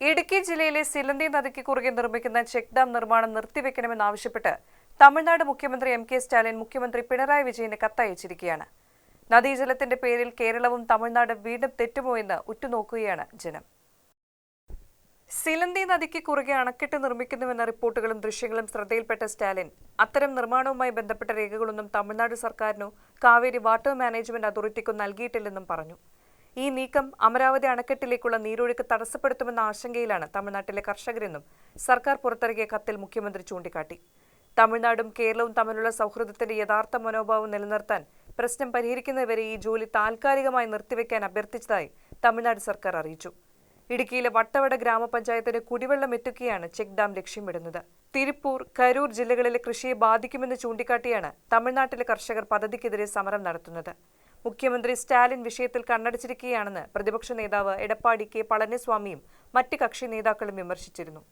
ഇടുക്കി ജില്ലയിലെ സിലന്തി നദിക്ക് കുറുകെ നിർമ്മിക്കുന്ന ചെക്ക് ഡാം നിർമ്മാണം നിർത്തിവെക്കണമെന്നാവശ്യപ്പെട്ട് തമിഴ്നാട് മുഖ്യമന്ത്രി എം കെ സ്റ്റാലിൻ മുഖ്യമന്ത്രി പിണറായി വിജയന് കത്തയച്ചിരിക്കുകയാണ്. നദീജലത്തിന്റെ പേരിൽ കേരളവും തമിഴ്നാട് വീണ്ടും തെറ്റുമോ എന്ന് ഉറ്റുനോക്കുകയാണ് ജനം. സിലന്തി നദിക്ക് കുറുകെ അണക്കെട്ട് നിർമ്മിക്കുന്നുവെന്ന റിപ്പോർട്ടുകളും ദൃശ്യങ്ങളും ശ്രദ്ധയിൽപ്പെട്ട സ്റ്റാലിൻ അത്തരം നിർമ്മാണവുമായി ബന്ധപ്പെട്ട രേഖകളൊന്നും തമിഴ്നാട് സർക്കാരിനോ കാവേരി വാട്ടർ മാനേജ്മെന്റ് അതോറിറ്റിക്കോ നൽകിയിട്ടില്ലെന്നും പറഞ്ഞു. ഈ നീക്കം അമരാവതി അണക്കെട്ടിലേക്കുള്ള നീരൊഴുക്ക് തടസ്സപ്പെടുത്തുമെന്ന ആശങ്കയിലാണ് തമിഴ്നാട്ടിലെ കർഷകരെന്നും സർക്കാർ പുറത്തിറക്കിയ കത്തിൽ മുഖ്യമന്ത്രി ചൂണ്ടിക്കാട്ടി. തമിഴ്നാടും കേരളവും തമ്മിലുള്ള സൗഹൃദത്തിന്റെ യഥാർത്ഥ മനോഭാവം നിലനിർത്താൻ പ്രശ്നം പരിഹരിക്കുന്നവരെ ഈ ജോലി താൽക്കാലികമായി നിർത്തിവെക്കാൻ അഭ്യർത്ഥിച്ചതായി തമിഴ്നാട് സർക്കാർ അറിയിച്ചു. ഇടുക്കിയിലെ വട്ടവട ഗ്രാമപഞ്ചായത്തിന് കുടിവെള്ളം എത്തിക്കുകയാണ് ചെക്ക് ഡാം ലക്ഷ്യമിടുന്നത് തിരുപ്പൂർ കരൂർ ജില്ലകളിലെ കൃഷിയെ ബാധിക്കുമെന്ന് ചൂണ്ടിക്കാട്ടിയാണ് തമിഴ്നാട്ടിലെ കർഷകർ പദ്ധതിക്കെതിരെ സമരം നടത്തുന്നത്. മുഖ്യമന്ത്രി സ്റ്റാലിൻ വിഷയത്തിൽ കണ്ണടച്ചിരിക്കുകയാണെന്ന് പ്രതിപക്ഷ നേതാവ് എടപ്പാടി കെ പളനിസ്വാമിയും മറ്റ് കക്ഷി നേതാക്കളും വിമർശിച്ചിരുന്നു